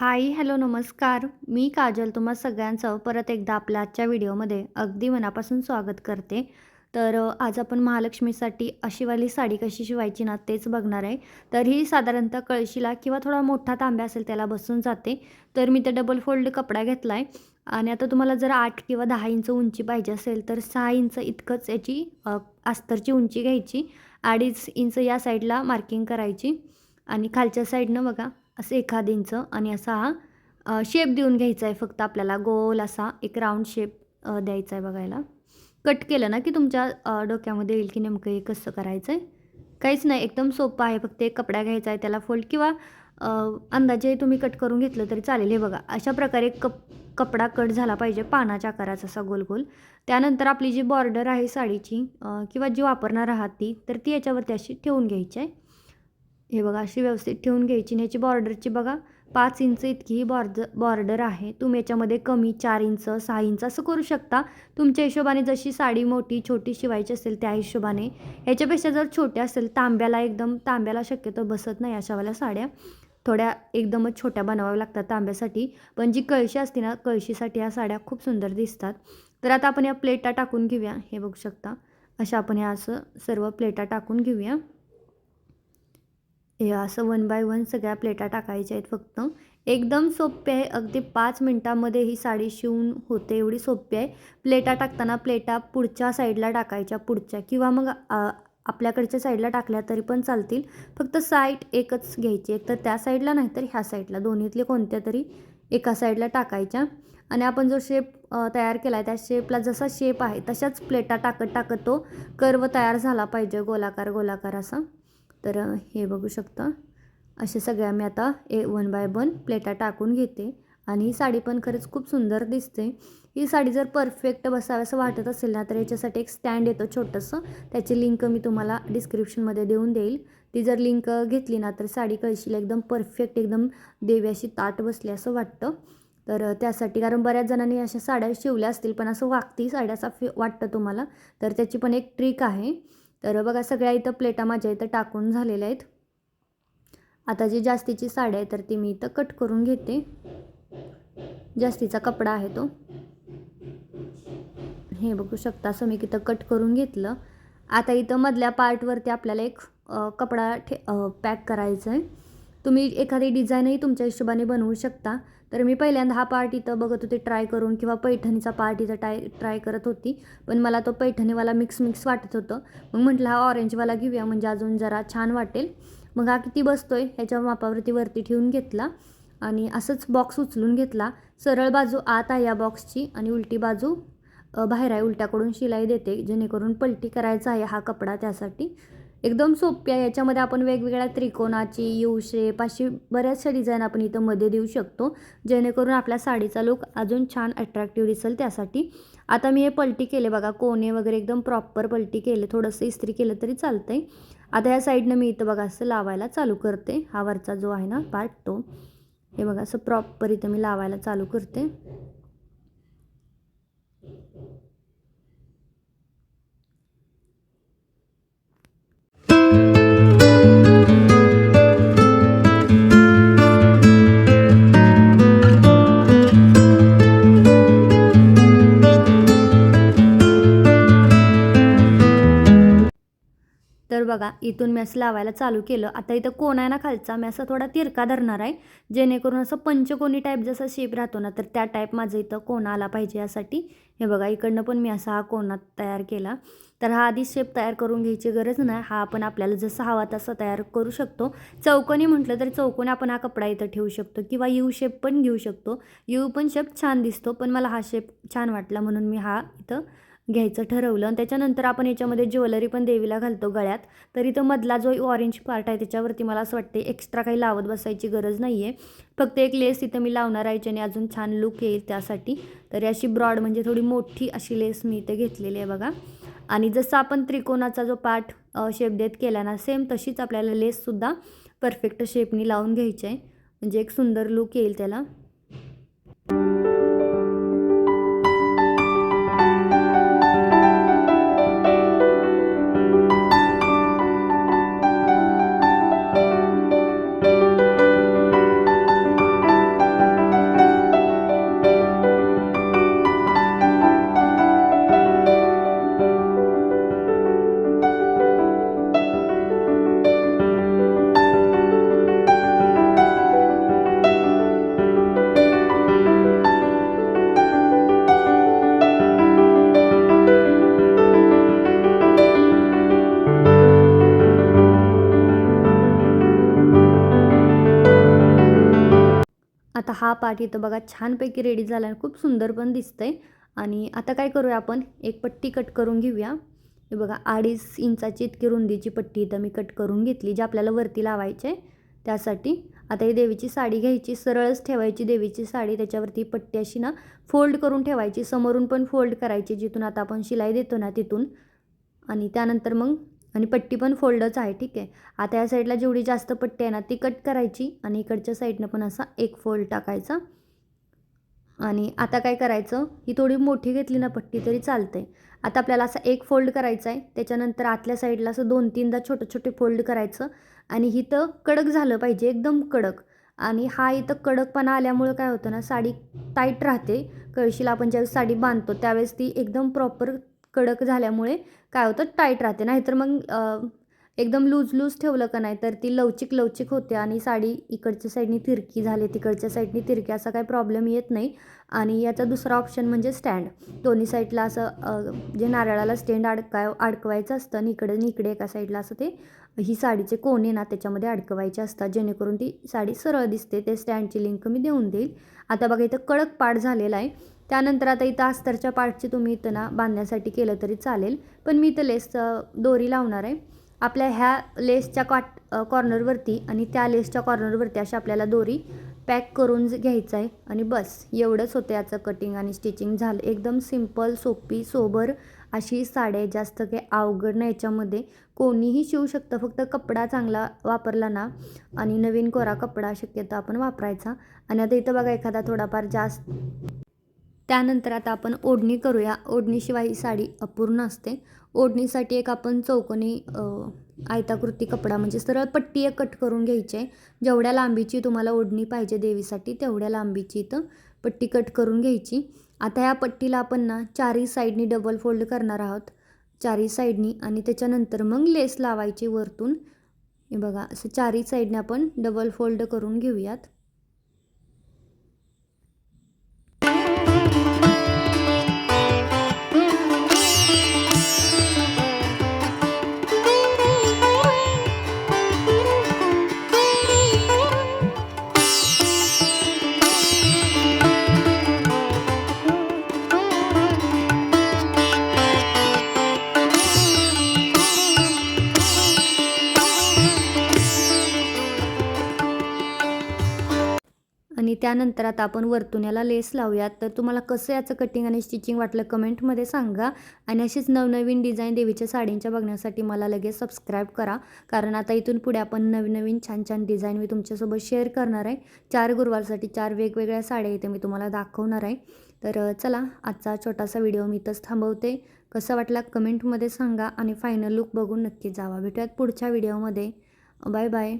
Hi hello नमस्कार. मी काजल तुम्हा सगळ्यांचं परत एकदा आपल्या आजच्या व्हिडिओमध्ये अगदी मनापासून स्वागत करते. तर आज आपण महालक्ष्मीसाठी अशीवाली साडी कशी शिवायची ना तेच बघणार आहे. तर ही साधारणतः कळशीला किंवा थोडा मोठा तांब्या असेल त्याला बसून जाते. तर मी ते डबल फोल्ड कपडा घेतला आहे आणि आता तुम्हाला जर आठ किंवा दहा इंच उंची पाहिजे असेल तर सहा इंच इतकंच याची अस्तरची उंची घ्यायची. अडीच इंच या साईडला मार्किंग करायची. आणि खालच्या साईडनं बघा असं एखाद इंच आणि असा हा शेप देऊन घ्यायचा आहे फक्त आपल्याला. गोल असा एक राऊंड शेप द्यायचा आहे बघायला. कट केलं ना की तुमच्या डोक्यामध्ये येईल की नेमकं हे कसं करायचं आहे काहीच नाही एकदम सोपं आहे. फक्त एक कपडा घ्यायचा आहे त्याला फोल्ड किंवा अंदाजे तुम्ही कट करून घेतलं तरी चालेल. हे बघा अशा प्रकारे कप कपडा कट झाला पाहिजे पानाच्या आकाराचा असा गोल गोल. त्यानंतर आपली जी बॉर्डर आहे साडीची किंवा जी वापरणार आहात ती तर ती याच्यावरती अशी ठेवून घ्यायची आहे हे बघा अशी व्यवस्थित ठेवून घ्यायची. आणि ह्याची बॉर्डरची बघा पाच इंच इतकी ही बॉर्डर बॉर्डर आहे. तुम्ही याच्यामध्ये कमी चार इंच सहा इंच असं करू शकता. तुमच्या हिशोबाने जशी साडी मोठी छोटी शिवायची असेल त्या हिशोबाने. ह्याच्यापेक्षा जर छोट्या असेल तांब्याला एकदम तांब्याला शक्यतो बसत नाही अशावाल्या साड्या. थोड्या एकदमच छोट्या बनवाव्या लागतात तांब्यासाठी. पण जी कळशी असते ना कळशीसाठी ह्या साड्या खूप सुंदर दिसतात. तर आता आपण या प्लेटा टाकून घेऊया. हे बघू शकता. अशा आपण ह्या असं सर्व प्लेटा टाकून घेऊया. हे असं वन बाय वन सगळ्या प्लेटा टाकायच्या आहेत फक्त. एकदम सोपे आहे. अगदी पाच मिनटामध्ये ही साडी शिवून होते एवढी सोपी आहे. प्लेटा टाकताना प्लेटा पुढच्या साईडला टाकायच्या पुढच्या. किंवा मग आपल्याकडच्या साईडला टाकल्या तरी पण चालतील. फक्त साईड एकच घ्यायची एक तर त्या साईडला नाही तर ह्या साईडला दोन्हीतले कोणत्या तरी एका साईडला टाकायच्या. आणि आपण जो शेप तयार केला आहे त्या शेपला जसा शेप आहे तशाच प्लेटा टाकत टाकत तो कर्व तयार झाला पाहिजे. गोलाकार गोलाकार असा. तर हे बघू शकता. असे सगळ्या मी आता ए वन बाय वन प्लेटा टाकून घेते. आणि ही साडी पण खरंच खूप सुंदर दिसते. ही साडी जर परफेक्ट बसावं असं वाटत असेल ना तर याच्यासाठी एक स्टँड येतं छोटंसं. त्याची लिंक मी तुम्हाला डिस्क्रिप्शनमध्ये देऊन देईल. ती जर लिंक घेतली ना तर साडी कळशीला एकदम परफेक्ट एकदम देव्याशी ताट बसली असं वाटतं. तर त्यासाठी कारण बऱ्याच जणांनी अशा साड्या शिवल्या असतील पण असं वागती साड्याचा फे वाटतं तुम्हाला. तर त्याची पण एक ट्रिक आहे. तर बघा सगळ्या इथं प्लेटा माझ्या इथं टाकून झालेल्या आहेत. आता जी जास्तीची साडी आहे तर ती मी इथं कट करून घेते. जास्तीचा कपडा आहे तो. हे बघू शकता असं मी इथं कट करून घेतलं. आता इथं मधल्या पार्टवरती आपल्याला एक कपडा ठे पॅक करायचा आहे तुम्ही एखादी डिझाईनही तुमच्या हिशोबाने बनवू शकता. तर मी पहिल्यांदा हा पार्ट इथं बघत होते ट्राय करून किंवा पैठणीचा पार्ट इथं ट्राय ट्राय करत होती. पण मला तो पैठणीवाला मिक्स मिक्स वाटत होतं. मग म्हटलं हा ऑरेंजवाला घेऊया म्हणजे अजून जरा छान वाटेल. मग हा किती बसतो आहे ह्याच्या मापावरती वरती ठेवून घेतला. आणि असंच बॉक्स उचलून घेतला. सरळ बाजू आत आहे या बॉक्सची आणि उलटी बाजू बाहेर आहे. उलट्याकडून शिलाई देते जेणेकरून पलटी करायचा आहे हा कपडा त्यासाठी. एकदम सोपी आहे. याच्यामध्ये आपण वेगवेगळ्या त्रिकोणाची यू शेप अशी बऱ्याचशा डिझाईन आपण इथं मध्ये देऊ शकतो. जेणेकरून आपल्या साडीचा लुक अजून छान अट्रॅक्टिव्ह दिसेल त्यासाठी. आता मी हे पलटी केले बघा कोणे वगैरे एकदम प्रॉपर पलटी केले. थोडंसं इस्त्री केलं तरी चालतं आहे आता ह्या साईडनं मी इथं बघा असं लावायला चालू करते. हा वरचा जो आहे ना पार्ट तो. हे बघा असं प्रॉपर इथं मी लावायला चालू करते. तर बघा इथून मॅस लावायला चालू केलं. आता इथं कोण आहे ना खालचा मी थोडा तिरका धरणार आहे. जेणेकरून असं पंचकोनी टाईप जसा शेप राहतो ना तर त्या टाईप माझं इथं कोणा आला पाहिजे यासाठी. हे बघा इकडनं पण मी असा हा कोणा तयार केला. तर हा आधी शेप तयार करून घ्यायची गरज नाही. हा आपण आपल्याला जसं हवा तसा तयार करू शकतो. चौकोनी म्हटलं तर चौकोनी आपण हा कपडा इथं ठेवू शकतो किंवा यू शेप पण घेऊ शकतो. यू पण शेप छान दिसतो पण मला हा शेप छान वाटला म्हणून मी हा इथं घ्यायचं ठरवलं. आणि त्याच्यानंतर आपण याच्यामध्ये ज्वेलरी पण देवीला घालतो गळ्यात. तर इथं मधला जो ऑरेंज पार्ट आहे त्याच्यावरती मला असं वाटते एक्स्ट्रा काही लावत बसायची गरज नाही आहे फक्त एक लेस इथं मी लावणार आहे ज्याने अजून छान लुक येईल त्यासाठी. तरी अशी ब्रॉड म्हणजे थोडी मोठी अशी लेस मी इथे घेतलेली आहे बघा. आणि जसं आपण त्रिकोणाचा जो पार्ट शेप देत केला ना सेम तशीच आपल्याला लेससुद्धा परफेक्ट शेपनी लावून घ्यायची आहे. म्हणजे एक सुंदर लुक येईल त्याला. आता हा पार्ट इथं बघा छानपैकी रेडी झाला आणि खूप सुंदर पण दिसतंय. आणि आता काय करूया आपण? एक पट्टी कट करून घेऊया. हे बघा अडीच इंचाची इतकी रुंदीची पट्टी इथं मी कट करून घेतली जी आपल्याला वरती लावायची आहे त्यासाठी आता ही देवीची साडी घ्यायची सरळच ठेवायची देवीची साडी. त्याच्यावरती पट्टी अशी ना फोल्ड करून ठेवायची. समोरून पण फोल्ड करायची जिथून आता आपण शिलाई देतो ना तिथून. आणि त्यानंतर मग आणि पट्टी पण फोल्डच आहे ठीक आहे. आता या साईडला जेवढी जास्त पट्टी आहे ना ती कट करायची आणि इकडच्या साईडनं पण असा एक फोल्ड टाकायचा. आणि आता काय करायचं ही थोडी मोठी घेतली ना पट्टी तरी चालते आता आपल्याला असा एक फोल्ड करायचं आहे त्याच्यानंतर आतल्या साईडला असं दोन तीनदा छोटे छोटे फोल्ड करायचं आणि इथं कडक झालं पाहिजे एकदम कडक. आणि हा इथं कडकपणा आल्यामुळं काय होतं ना साडी टाईट राहते. कळशीला आपण ज्यावेळेस साडी बांधतो त्यावेळेस ती एकदम प्रॉपर कडक झाल्यामुळे काय होतं? टाईट राहते. नाहीतर मग एकदम लूज लूज ठेवलं का नाही तर ती लवचिक लवचिक होते आणि साडी इकडच्या साईडनी तिरकी झाली तिकडच्या साईडनी तिरकी असा काही प्रॉब्लेम येत नाही. आणि याचा दुसरा ऑप्शन म्हणजे स्टँड दोन्ही साईडला असं जे नारळाला स्टँड अडकाय अडकवायचं असतं आणि इकडे आणि इकडे एका साईडला असं ते ही साडीचे कोणे ना त्याच्यामध्ये अडकवायचे असतात. जेणेकरून ती साडी सरळ दिसते. ते स्टँडची लिंक मी देऊन देईल. आता बघा इथं कडक पाठ झालेला आहे. त्यानंतर आता इथं अस्तरच्या पार्टची तुम्ही इथं ना बांधण्यासाठी केलं तरी चालेल. पण मी इथं लेस दोरी लावणार आहे. आपल्या ह्या लेसच्या कॉट कॉर्नरवरती आणि त्या लेसच्या कॉर्नरवरती अशी आपल्याला दोरी पॅक करून घ्यायचं आहे. आणि बस एवढंच होतं याचं कटिंग आणि स्टिचिंग झालं. एकदम सिंपल सोपी सोबर अशी साड्या जास्त काही अवघड नाही याच्यामध्ये. कोणीही शिवू शकतं. फक्त कपडा चांगला वापरला ना आणि नवीन कोरा कपडा शक्यतो आपण वापरायचा. आणि आता इथं बघा एखादा थोडाफार जास्त त्यानंतर आता आपण ओढणी करूया. ओढणीशिवाय ही साडी अपूर्ण असते. ओढणीसाठी एक आपण चौकोनी आयताकृती कपडा म्हणजे सरळ पट्टी एक कट करून घ्यायची आहे. जेवढ्या लांबीची तुम्हाला ओढणी पाहिजे देवीसाठी तेवढ्या लांबीची इथं पट्टी कट करून घ्यायची. आता या पट्टीला आपण ना चारही साईडनी डबल फोल्ड करणार आहोत. चारही साईडनी आणि त्याच्यानंतर मग लेस लावायची वरतून. हे बघा असं चारही साईडने आपण डबल फोल्ड करून घेऊयात. त्यानंतर आता आपण वरतून याला लेस लावूयात. तर तुम्हाला कसं याचं कटिंग आणि स्टिचिंग वाटलं कमेंटमध्ये सांगा. आणि अशीच नवनवीन डिझाईन देवीच्या साडींच्या बघण्यासाठी मला लगेच सबस्क्राईब करा. कारण आता इथून पुढे आपण नवीन नवीन छान छान डिझाईन मी तुमच्यासोबत शेअर करणार आहे. चार गुरुवारसाठी चार वेगवेगळ्या साड्या इथे मी तुम्हाला दाखवणार आहे. तर चला आजचा छोटासा व्हिडिओ मी इथंच थांबवते. कसा वाटला कमेंटमध्ये सांगा आणि फायनल लुक बघून नक्की जावा. भेटूयात पुढच्या व्हिडिओमध्ये बाय बाय